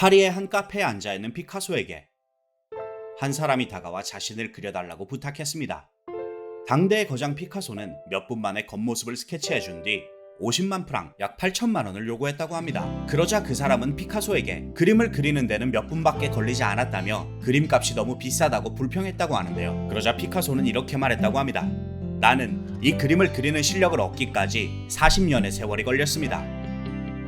파리의 한 카페에 앉아 있는 피카소에게 한 사람이 다가와 자신을 그려달라고 부탁했습니다. 당대의 거장 피카소는 몇 분 만에 겉모습을 스케치해 준 뒤 50만 프랑, 약 8천만 원을 요구했다고 합니다. 그러자 그 사람은 피카소에게 그림을 그리는 데는 몇 분밖에 걸리지 않았다며 그림값이 너무 비싸다고 불평했다고 하는데요. 그러자 피카소는 이렇게 말했다고 합니다. 나는 이 그림을 그리는 실력을 얻기까지 40년의 세월이 걸렸습니다.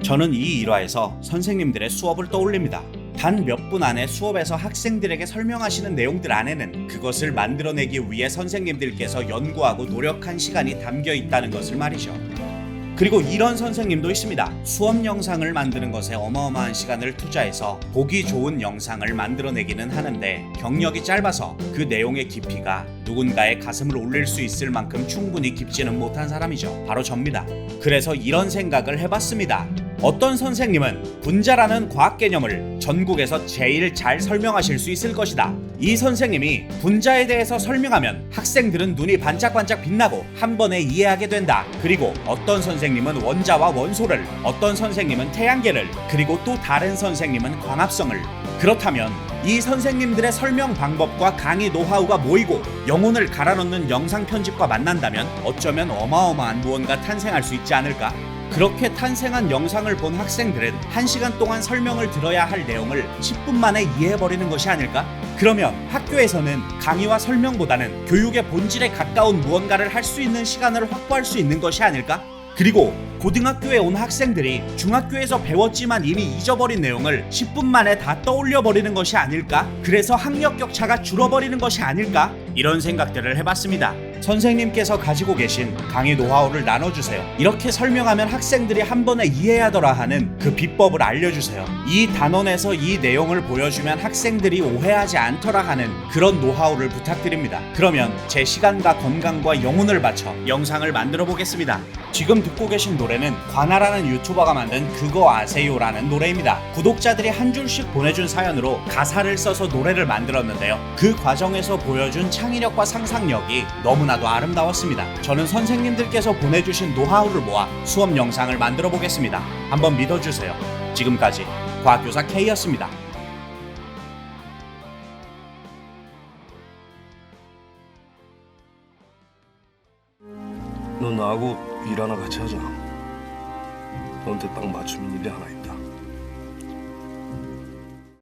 저는 이 일화에서 선생님들의 수업을 떠올립니다. 단 몇 분 안에 수업에서 학생들에게 설명하시는 내용들 안에는 그것을 만들어내기 위해 선생님들께서 연구하고 노력한 시간이 담겨 있다는 것을 말이죠. 그리고 이런 선생님도 있습니다. 수업 영상을 만드는 것에 어마어마한 시간을 투자해서 보기 좋은 영상을 만들어내기는 하는데 경력이 짧아서 그 내용의 깊이가 누군가의 가슴을 울릴 수 있을 만큼 충분히 깊지는 못한 사람이죠. 바로 접니다. 그래서 이런 생각을 해봤습니다. 어떤 선생님은 분자라는 과학 개념을 전국에서 제일 잘 설명하실 수 있을 것이다. 이 선생님이 분자에 대해서 설명하면 학생들은 눈이 반짝반짝 빛나고 한 번에 이해하게 된다. 그리고 어떤 선생님은 원자와 원소를, 어떤 선생님은 태양계를, 그리고 또 다른 선생님은 광합성을. 그렇다면 이 선생님들의 설명 방법과 강의 노하우가 모이고 영혼을 갈아넣는 영상 편집과 만난다면 어쩌면 어마어마한 무언가 탄생할 수 있지 않을까? 그렇게 탄생한 영상을 본 학생들은 1시간 동안 설명을 들어야 할 내용을 10분 만에 이해해버리는 것이 아닐까? 그러면 학교에서는 강의와 설명보다는 교육의 본질에 가까운 무언가를 할 수 있는 시간을 확보할 수 있는 것이 아닐까? 그리고 고등학교에 온 학생들이 중학교에서 배웠지만 이미 잊어버린 내용을 10분 만에 다 떠올려 버리는 것이 아닐까? 그래서 학력 격차가 줄어버리는 것이 아닐까? 이런 생각들을 해봤습니다. 선생님께서 가지고 계신 강의 노하우를 나눠주세요. 이렇게 설명하면 학생들이 한 번에 이해하더라 하는 그 비법을 알려주세요. 이 단원에서 이 내용을 보여주면 학생들이 오해하지 않더라 하는 그런 노하우를 부탁드립니다. 그러면 제 시간과 건강과 영혼을 바쳐 영상을 만들어 보겠습니다. 지금 듣고 계신 노래는 관아라는 유튜버가 만든 그거 아세요라는 노래입니다. 구독자들이 한 줄씩 보내준 사연으로 가사를 써서 노래를 만들었는데요. 그 과정에서 보여준 창의력과 상상력이 너무나 도 아름다웠습니다. 저는 선생님들께서 보내주신 노하우를 모아 수업 영상을 만들어 보겠습니다. 한번 믿어주세요. 지금까지 과학교사 K였습니다. 너 나하고 일 하나 같이 하자. 너한테 딱 맞춤인 일이 하나 있다.